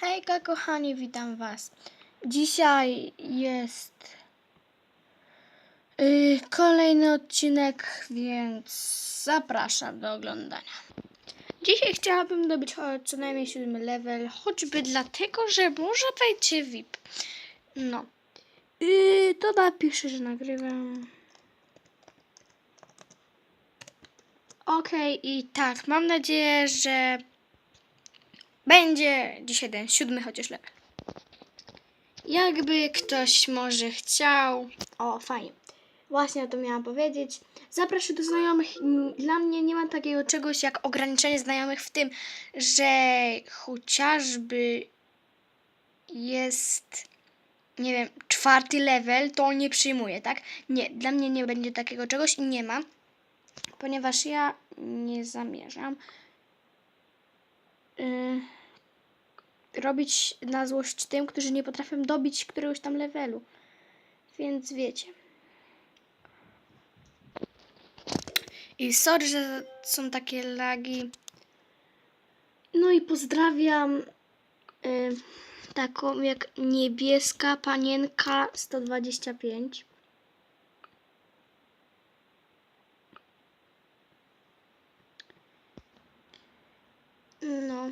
Hejka kochani, witam was. Dzisiaj jest yy, kolejny odcinek, więc zapraszam do oglądania. Dzisiaj chciałabym dobyć co najmniej siódmy level, choćby dlatego, że może wejdzie VIP. No. Yy, to napiszę, że nagrywam. Okej, i tak, mam nadzieję, że będzie dzisiaj ten siódmy chociaż level. Jakby ktoś może chciał. O, fajnie. Właśnie o to miałam powiedzieć. Zapraszam do znajomych. Mm, Dla mnie nie ma takiego czegoś jak ograniczenie znajomych w tym, że chociażby jest, nie wiem, czwarty level, to nie przyjmuję, tak? Nie, dla mnie nie będzie takiego czegoś i nie ma, ponieważ ja nie zamierzam. Yy, robić na złość tym, którzy nie potrafią dobić któregoś tam levelu. Więc wiecie. I sorry, że są takie lagi. No i pozdrawiam y, taką jak niebieska panienka 125. No.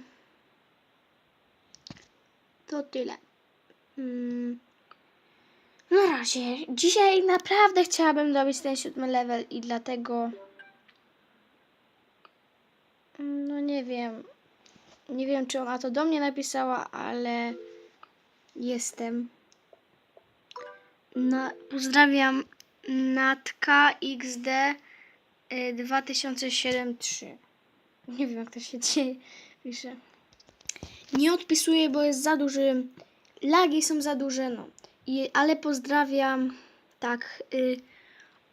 To tyle. Mm. Na razie. Dzisiaj naprawdę chciałabym dobić ten siódmy level i dlatego. No nie wiem. Nie wiem, czy ona to do mnie napisała, ale jestem. Pozdrawiam Natka XD y, 2073. Nie wiem, jak to się dzieje. Pisze. Nie odpisuję, bo jest za duży. Lagi są za duże, no. I, ale pozdrawiam. Tak. Y,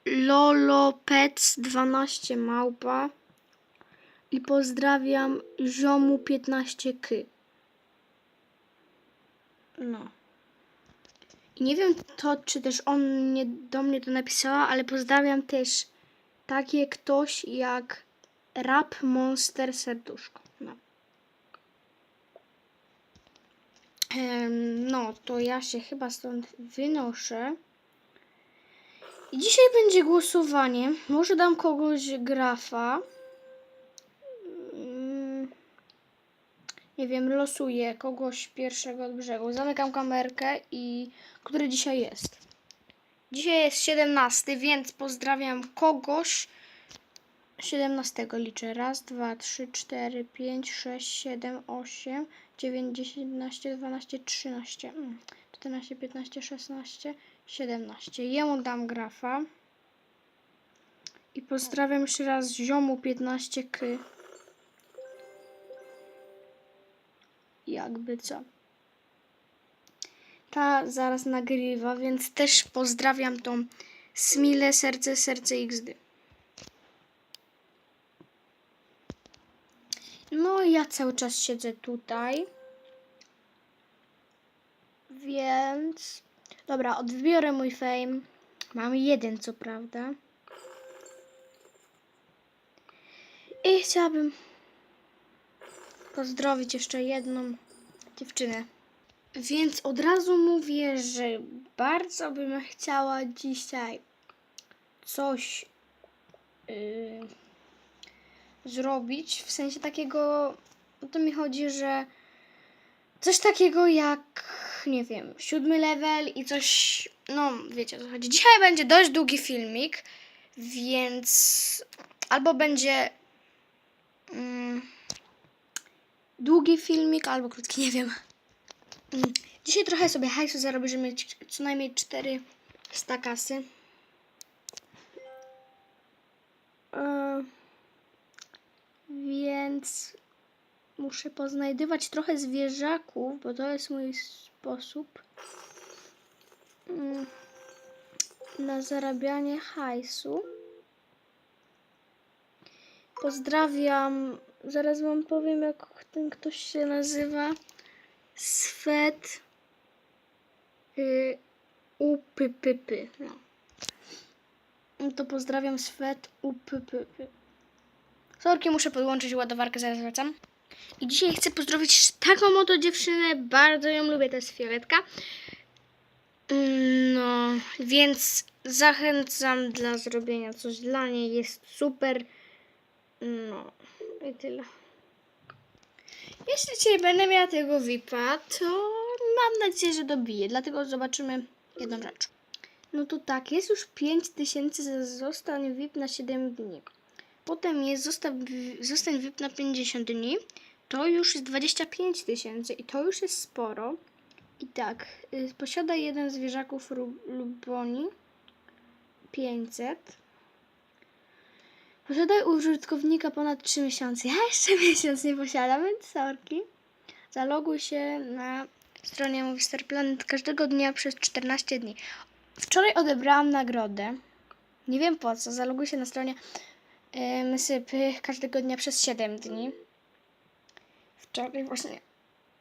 Lolopec12 małpa. I pozdrawiam ziomu 15k. No. I nie wiem to, czy też on nie, do mnie to napisała, ale pozdrawiam też takie ktoś jak Rap Monster Serduszko. No. To ja się chyba stąd wynoszę. I dzisiaj będzie głosowanie. Może dam kogoś grafa. Mm, Nie wiem, losuję kogoś pierwszego od brzegu. Zamykam kamerkę i który dzisiaj jest. Dzisiaj jest 17, więc pozdrawiam kogoś. 17 liczę. Raz, dwa, trzy, cztery, pięć, sześć, siedem, osiem, dziewięć, dziesięć, jedenaście, dwanaście, trzynaście, mm, czternaście, piętnaście, szesnaście, siedemnaście. Jemu dam grafa. I pozdrawiam jeszcze raz ziomu 15 k. Jakby co. Ta zaraz nagrywa, więc też pozdrawiam tą Smile Serce Serce XD. No ja cały czas siedzę tutaj. Więc. Dobra, odbiorę mój fame. Mam jeden, co prawda. I chciałabym pozdrowić jeszcze jedną dziewczynę. Więc od razu mówię, że bardzo bym chciała dzisiaj coś. Yy, zrobić. W sensie takiego, o to mi chodzi, że coś takiego jak, nie wiem, siódmy level i coś, no wiecie o co chodzi. Dzisiaj będzie dość długi filmik, więc albo będzie mm, długi filmik, albo krótki, nie wiem. Mm, Dzisiaj trochę sobie hajsu mieć co najmniej 4 stakasy. Więc muszę poznajdywać trochę zwierzaków, bo to jest mój sposób mm, na zarabianie hajsu. Pozdrawiam. Zaraz wam powiem, jak ten ktoś się nazywa. Swet y, upypypy. No. To pozdrawiam Swet upypypy. Sorki, muszę podłączyć ładowarkę, zaraz wracam. I dzisiaj chcę pozdrowić taką oto dziewczynę. Bardzo ją lubię, to jest Fioletka. Mm, No, więc zachęcam dla zrobienia coś dla niej. Jest super. No, i tyle. Jeśli dzisiaj będę miała tego VIPa, to mam nadzieję, że dobiję. Dlatego zobaczymy jedną rzecz. No to tak, jest już 5000 za zostań VIP na 7 dni. Potem jest zostań, zostań VIP na 50 dni. To już jest 25 tysięcy i to już jest sporo. I tak, y, posiada jeden z zwierzaków Luboni 500. Posiadaj użytkownika ponad 3 miesiące. Ja jeszcze miesiąc nie posiadam, więc sorki. Zaloguj się na stronie Movistar Planet każdego dnia przez 14 dni. Wczoraj odebrałam nagrodę. Nie wiem po co. Zaloguj się na stronie Mysypy każdego dnia przez 7 dni. Wczoraj właśnie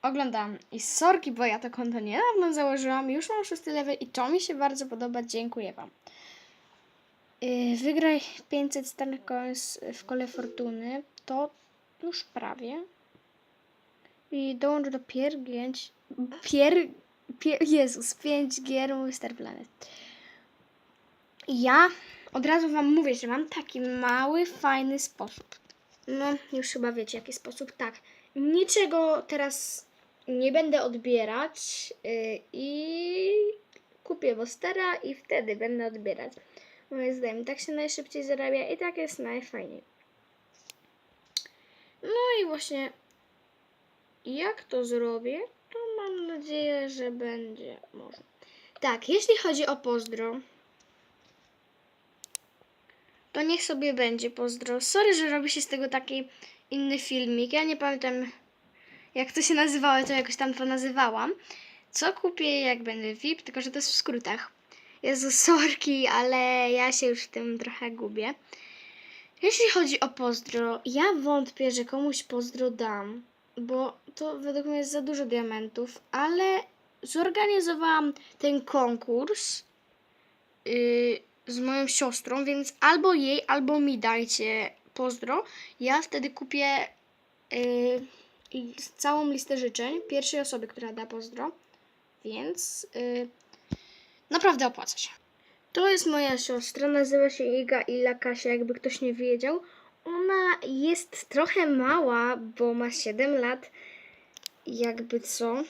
oglądałam. I sorki, bo ja to konto niedawno założyłam. Już mam szósty level i to mi się bardzo podoba. Dziękuję Wam. Yy, Wygraj 500 Star Coins w kole fortuny. To już prawie. I dołącz do piergięć. Pier... pier Jezus, 5 gier mój Star Planet. Ja od razu Wam mówię, że mam taki mały, fajny sposób. No, już chyba wiecie, jaki sposób. Tak, niczego teraz nie będę odbierać yy, i kupię Wostera i wtedy będę odbierać. Moim zdaniem, tak się najszybciej zarabia i tak jest najfajniej. No i właśnie jak to zrobię, to mam nadzieję, że będzie. Tak, jeśli chodzi o pozdro, to niech sobie będzie pozdro. Sorry, że robi się z tego taki inny filmik. Ja nie pamiętam, jak to się nazywało, to jakoś tam to nazywałam. Co kupię, jak będę VIP, tylko że to jest w skrótach. Jezu, sorki, ale ja się już w tym trochę gubię. Jeśli chodzi o pozdro, ja wątpię, że komuś pozdro dam, bo to według mnie jest za dużo diamentów, ale zorganizowałam ten konkurs yy, z moją siostrą, więc albo jej, albo mi dajcie pozdro. Ja wtedy kupię yy, całą listę życzeń pierwszej osoby, która da pozdro, więc yy, naprawdę opłaca się. To jest moja siostra, nazywa się Iga Ila Kasia, jakby ktoś nie wiedział. Ona jest trochę mała, bo ma 7 lat, jakby co.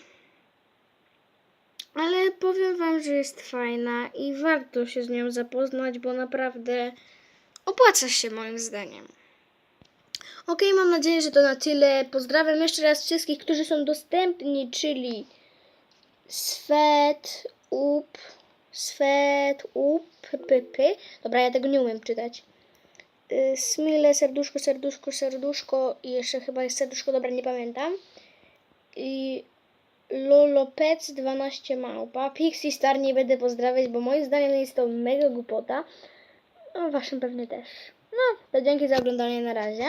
Ale powiem Wam, że jest fajna i warto się z nią zapoznać, bo naprawdę opłaca się moim zdaniem. Okej, mam nadzieję, że to na tyle. Pozdrawiam jeszcze raz wszystkich, którzy są dostępni, czyli Swet, up, swet, up, p, p. Dobra, ja tego nie umiem czytać. Y, Smile, serduszko, serduszko, serduszko i jeszcze chyba jest serduszko, dobra, nie pamiętam. I Lolopec 12 małpa. Pixie Star nie będę pozdrawiać, bo moim zdaniem jest to mega głupota. No, waszym pewnie też. No, to dzięki za oglądanie na razie.